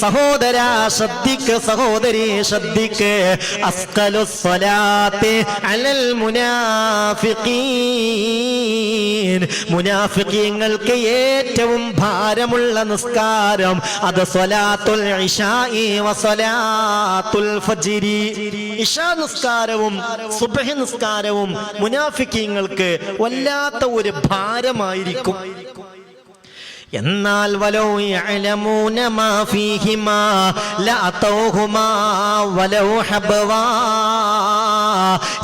സഹോദര ശ്രദ്ധിക്ക് സഹോദരി ശ്രദ്ധിക്ക്. അസ്കലു സ്വലാത്ത് അലൽ മുനാഫിഖീൻ. മുനാഫിഖീങ്ങൾക്ക് ഏറ്റവും ഭാരമുള്ള നിസ്കാരം അത് സ്വലാത്തുൽ ഇശാഇ വസലാത്തുൽ ഫജിരി. ഇശാ നിസ്കാരവും സുബ്ഹി നിസ്കാരവും മുനാഫിഖീങ്ങൾക്ക് വല്ലാത്ത ഒരു ഭാരമായിരിക്കും. എന്നാൽ വലോ യഅലമൂന മാ ഫീഹിമാ ലഅതൗഹുമാ വലൗ ഹബ്വാ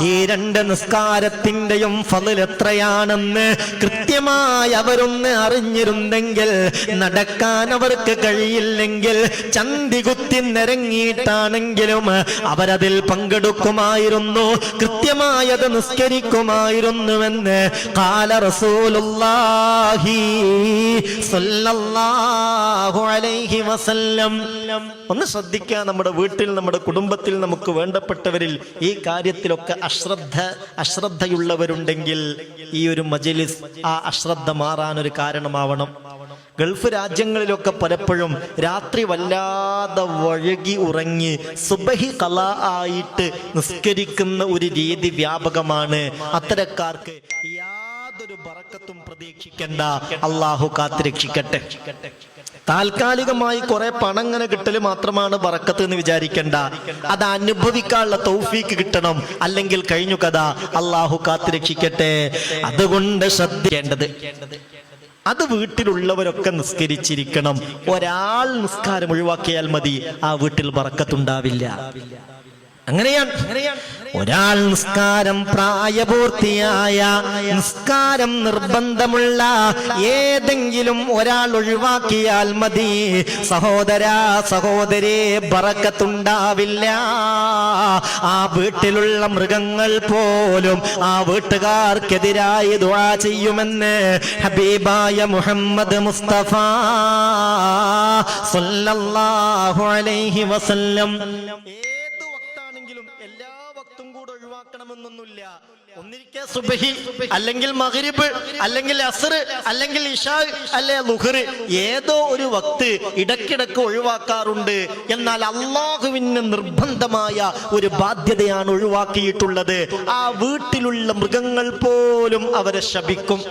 ഈ രണ്ട് നിസ്കാരത്തിന്റെയും ഫതിൽ എത്രയാണെന്ന് കൃത്യമായി അവരൊന്ന് അറിഞ്ഞിരുന്നെങ്കിൽ നടക്കാൻ അവർക്ക് കഴിയില്ലെങ്കിൽ ചന്തി കുത്തി നിരങ്ങിയിട്ടാണെങ്കിലും അവരതിൽ പങ്കെടുക്കുമായിരുന്നു കൃത്യമായി അത് നിസ്കരിക്കുമായിരുന്നുവെന്ന് കാല റസൂലുള്ളാഹി സല്ലല്ലാഹു അലൈഹി വസല്ലം. ഒന്ന് ശ്രദ്ധിക്കുക നമ്മുടെ വീട്ടിൽ നമ്മുടെ കുടുംബത്തിൽ നമുക്ക് വേണ്ടപ്പെട്ടവരിൽ ഈ കാര്യത്തിലൊക്കെ അശ്രദ്ധ അശ്രദ്ധയുള്ളവരുണ്ടെങ്കിൽ ഈ ഒരു മജലിസ് ആ അശ്രദ്ധ ഒരു കാരണമാവണം. ഗൾഫ് രാജ്യങ്ങളിലൊക്കെ പലപ്പോഴും രാത്രി വല്ലാതെ വഴുകി ഉറങ്ങി സുബഹി കല ആയിട്ട് നിസ്കരിക്കുന്ന ഒരു രീതി വ്യാപകമാണ്. അത്തരക്കാർക്ക് യാതൊരു ബറക്കത്തും പ്രതീക്ഷിക്കണ്ട. അള്ളാഹു കാത്തിരക്ഷിക്കട്ടെ. താൽക്കാലികമായി കുറെ പണം ഇങ്ങനെ കിട്ടൽ മാത്രമാണ് ബറക്കത്ത് എന്ന് വിചാരിക്കണ്ട. അത് അനുഭവിക്കാനുള്ള തൗഫീക്ക് കിട്ടണം. അല്ലെങ്കിൽ കഴിഞ്ഞു കഥ. അള്ളാഹു കാത്തിരക്ഷിക്കട്ടെ. അതുകൊണ്ട് ശ്രദ്ധിക്കേണ്ടത് അത് വീട്ടിലുള്ളവരൊക്കെ നിസ്കരിച്ചിരിക്കണം. ഒരാൾ നിസ്കാരം ഒഴിവാക്കിയാൽ മതി. ആ വീട്ടിൽ ബറക്കത്തുണ്ടാവില്ല അങ്ങനെയാണ്. ഒരാൾ നിസ്കാരം പ്രായപൂർത്തിയായ നിസ്കാരം നിർബന്ധമുള്ള ഏതെങ്കിലും ഒരാൾ ഒഴിവാക്കിയാൽ മതി. സഹോദര സഹോദരി ബറക്കത്തുണ്ടാവില്ല. ആ വീട്ടിലുള്ള മൃഗങ്ങൾ പോലും ആ വീട്ടുകാർക്കെതിരായി ദുആ ചെയ്യുമെന്ന് ഹബീബായ മുഹമ്മദ് മുസ്തഫ സല്ലല്ലാഹു അലൈഹി വസല്ലം. ഒഴിവാക്കണമെന്നൊന്നുമില്ല ഒന്നിരിക്കെ സുബഹി അല്ലെങ്കിൽ മഹരിബ് അല്ലെങ്കിൽ അസർ അല്ലെങ്കിൽ ഇഷാ അല്ലെ ലുഹർ ഏതോ ഒരു വക്ത് ഇടക്കിടക്ക് ഒഴിവാക്കാറുണ്ട്. എന്നാൽ അള്ളാഹുവിന് നിർബന്ധമായ ഒരു ബാധ്യതയാണ് ഒഴിവാക്കിയിട്ടുള്ളത്. ആ വീട്ടിലുള്ള മൃഗങ്ങൾ പോലും അവരെ ശപിക്കും.